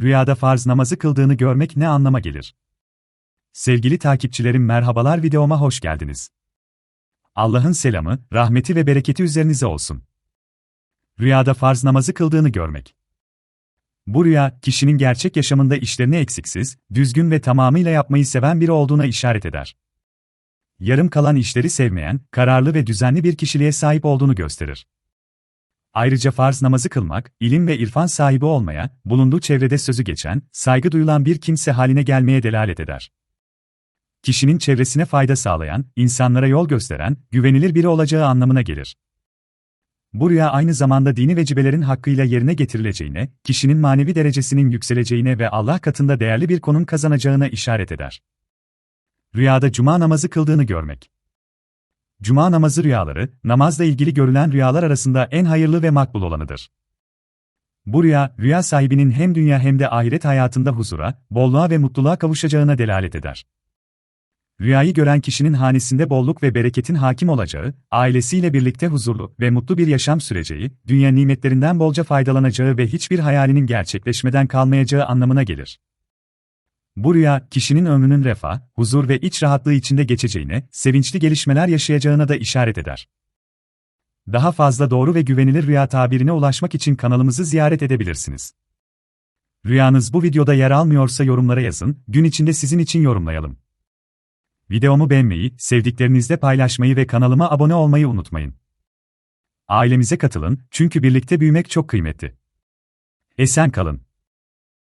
rüyada farz namazı kıldığını görmek ne anlama gelir? Sevgili takipçilerim merhabalar videoma hoş geldiniz. Allah'ın selamı, rahmeti ve bereketi üzerinize olsun. Rüyada farz namazı kıldığını görmek. Bu rüya, kişinin gerçek yaşamında işlerini eksiksiz, düzgün ve tamamıyla yapmayı seven biri olduğuna işaret eder. Yarım kalan işleri sevmeyen, kararlı ve düzenli bir kişiliğe sahip olduğunu gösterir. Ayrıca farz namazı kılmak, ilim ve irfan sahibi olmaya, bulunduğu çevrede sözü geçen, saygı duyulan bir kimse haline gelmeye delalet eder. Kişinin çevresine fayda sağlayan, insanlara yol gösteren, güvenilir biri olacağı anlamına gelir. Bu rüya aynı zamanda dini vecibelerin hakkıyla yerine getirileceğine, kişinin manevi derecesinin yükseleceğine ve Allah katında değerli bir konum kazanacağına işaret eder. Rüyada cuma namazı kıldığını görmek. Cuma namazı rüyaları, namazla ilgili görülen rüyalar arasında en hayırlı ve makbul olanıdır. Bu rüya, rüya sahibinin hem dünya hem de ahiret hayatında huzura, bolluğa ve mutluluğa kavuşacağına delalet eder. Rüyayı gören kişinin hanesinde bolluk ve bereketin hakim olacağı, ailesiyle birlikte huzurlu ve mutlu bir yaşam süreceği, dünya nimetlerinden bolca faydalanacağı ve hiçbir hayalinin gerçekleşmeden kalmayacağı anlamına gelir. Bu rüya, kişinin ömrünün refah, huzur ve iç rahatlığı içinde geçeceğine, sevinçli gelişmeler yaşayacağına da işaret eder. Daha fazla doğru ve güvenilir rüya tabirine ulaşmak için kanalımızı ziyaret edebilirsiniz. Rüyanız bu videoda yer almıyorsa yorumlara yazın, gün içinde sizin için yorumlayalım. Videomu beğenmeyi, sevdiklerinizle paylaşmayı ve kanalıma abone olmayı unutmayın. Ailemize katılın, çünkü birlikte büyümek çok kıymetli. Esen kalın.